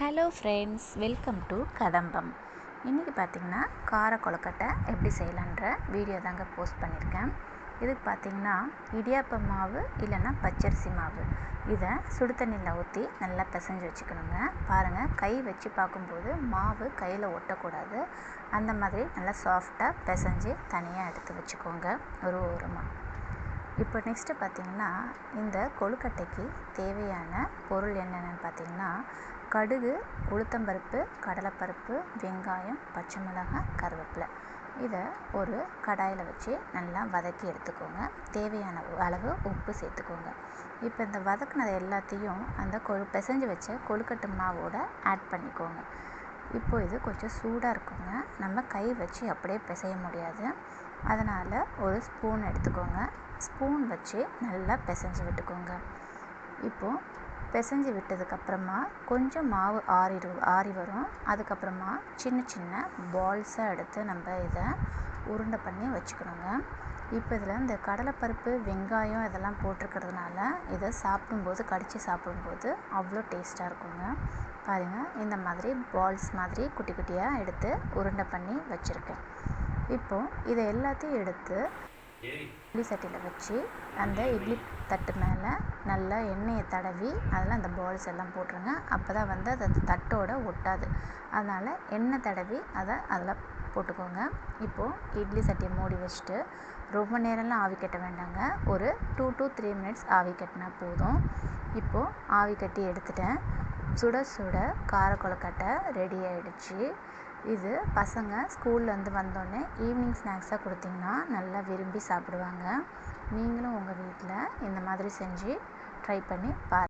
Hello friends welcome to கதம்பம் இன்றைக்கி பார்த்திங்கன்னா கார கொழுக்கட்டை எப்படி செய்யலான்ற வீடியோ தாங்க போஸ்ட் பண்ணியிருக்கேன் இதுக்கு பார்த்திங்கன்னா இடியாப்ப மாவு இல்லைன்னா பச்சரிசி மாவு. இதை சுடு தண்ணியில் ஊற்றி நல்லா பிசைஞ்சு வச்சுக்கணுங்க. பாருங்கள் கை வச்சு பார்க்கும்போது மாவு கையில் ஒட்டக்கூடாது. அந்த மாதிரி நல்லா சாஃப்டாக பிசைஞ்சு தனியாக எடுத்து வச்சுக்கோங்க. ஒரு ஓரமாக இப்போ நெக்ஸ்ட்டு பார்த்திங்கன்னா இந்த கொழுக்கட்டைக்கு தேவையான பொருள் என்னென்னு பார்த்திங்கன்னா கடுகு உளுத்தம்பருப்பு கடலைப்பருப்பு வெங்காயம் பச்சை மிளகாய் கருவேப்பிலை. இதை ஒரு கடாயில் வச்சு நல்லா வதக்கி எடுத்துக்கோங்க. தேவையான அளவு உப்பு சேர்த்துக்கோங்க. இப்போ இந்த வதக்குனது எல்லாத்தையும் அந்த கொழு பிசைஞ்சு வச்ச கொழுக்கட்டை மாவோட ஆட் பண்ணிக்கோங்க. இப்போ இது கொஞ்சம் சூடாக இருக்குங்க. நம்ம கை வச்சு அப்படியே பிசைய முடியாது. அதனால் ஒரு ஸ்பூன் எடுத்துக்கோங்க. ஸ்பூன் வச்சு நல்லா பிசைஞ்சு விட்டுக்கோங்க. இப்போது பிசைஞ்சு விட்டதுக்கப்புறமா கொஞ்சம் மாவு ஆறிடு ஆறி வரும். அதுக்கப்புறமா சின்ன சின்ன பால்ஸாக எடுத்து நம்ம இதை உருண்டை பண்ணி வச்சுக்கணுங்க. இப்போ இதில் இந்த கடலைப்பருப்பு வெங்காயம் இதெல்லாம் போட்டிருக்கிறதுனால இதை சாப்பிடும்போது கடித்து சாப்பிடும்போது அவ்வளோ டேஸ்ட்டாக இருக்குங்க. பாருங்கள் இந்த மாதிரி பால்ஸ் மாதிரி குட்டி குட்டியாக எடுத்து உருண்டை பண்ணி வச்சுருக்கேன். இப்போது இதை எல்லாத்தையும் எடுத்து இட்லி சட்டியில் வச்சு அந்த இட்லி தட்டு மேலே நல்லா எண்ணெயை தடவி அதில் அந்த பால்ஸ் எல்லாம் போட்டுருங்க. அப்போ தான் வந்து அது தட்டோட ஒட்டாது. அதனால் எண்ணெய் தடவி அதை அதில் போட்டுக்கோங்க. இப்போது இட்லி சட்டியை மூடி வச்சுட்டு ரொம்ப நேரம்லாம் ஆவி கட்ட வேண்டாங்க. ஒரு டூ டு த்ரீ மினிட்ஸ் ஆவி கட்டினா போதும். இப்போது ஆவி கட்டி எடுத்துட்டேன். சுட சுட கார கொழுக்கட்டை ரெடி ஆகிடுச்சு இது பசங்க ஸ்கூல்லேருந்து வந்தோடனே ஈவினிங் ஸ்நாக்ஸாக கொடுத்திங்கன்னா நல்லா விரும்பி சாப்பிடுவாங்க. நீங்களும் உங்கள் வீட்டில் இந்த மாதிரி செஞ்சு ட்ரை பண்ணி பாருங்கள்